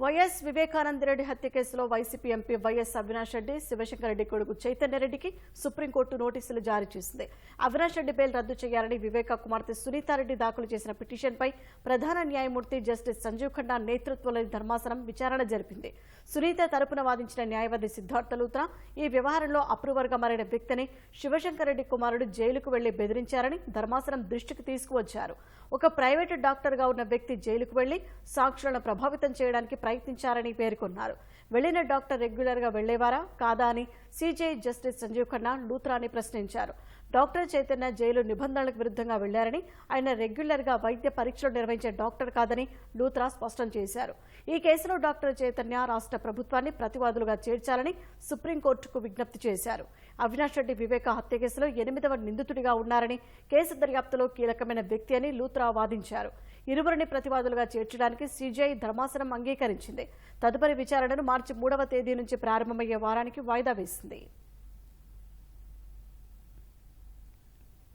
YS Vivekananda Reddy హత్య కేసులో YCP MP YS Avinash Reddy Shivshankar Reddy కొడుకు చైతన్య రెడ్డికి సుప్రీంకోర్టు నోటీసులు జారీ చేసింది. అవినాష్ రెడ్డి బెయిల్ రద్దు చేయాలని వివేక కుమార్తె సునీతారెడ్డి దాఖలు చేసిన పిటిషన్పై ప్రధాన న్యాయమూర్తి జస్టిస్ సంజీవ్ ఖన్నా నేతృత్వంలోని ధర్మాసనం విచారణ జరిపింది. సునీత తరపున వాదించిన న్యాయవాది సిద్ధార్థ లూత్రా ఈ వ్యవహారంలో అప్రూవర్గా మారిన వ్యక్తిని శివశంకర్ రెడ్డి కుమారుడు జైలుకు వెళ్ళి బెదిరించారని ధర్మాసనం దృష్టికి తీసుకువచ్చారు. ఒక ప్రైవేటు డాక్టర్గా ఉన్న వ్యక్తి జైలుకు వెళ్ళి సాక్షులను ప్రభావితం చేయడానికి ప్రయత్నించారని పేర్కొన్నారు. వెళ్ళిన డాక్టర్ రెగ్యులర్గా వెళ్ళేవారా కాదా అని సీజేఐ జస్టిస్ సంజీవ్ ఖన్నా లూత్రాని ప్రశ్నించారు. డాక్టర్ చైతన్య జైలు నిబంధనలకు విరుద్ధంగా వెళ్ళారని ఆయన రెగ్యులర్గా వైద్య పరీక్షలు నిర్వహించే డాక్టర్ కాదని లూత్రా స్పష్టం చేశారు. ఈ కేసులో డాక్టర్ చైతన్య రాష్ట్ర ప్రభుత్వాన్ని ప్రతివాదులుగా చేర్చాలని సుప్రీంకోర్టుకు విజ్ఞప్తి చేశారు. అవినాష్ రెడ్డి వివేక హత్య కేసులో ఎనిమిదవ నిందితుడిగా ఉన్నారని కేసు దర్యాప్తులో కీలకమైన వ్యక్తి అని లూత్రా వాదించారు. ఇరువురిని ప్రతివాదులుగా చేర్చడానికి సీజీఐ ధర్మాసనం అంగీకరించింది. తదుపరి విచారణను మార్చి మూడవ తేదీ నుంచి ప్రారంభమయ్యే వారానికి వాయిదా వేసింది. day.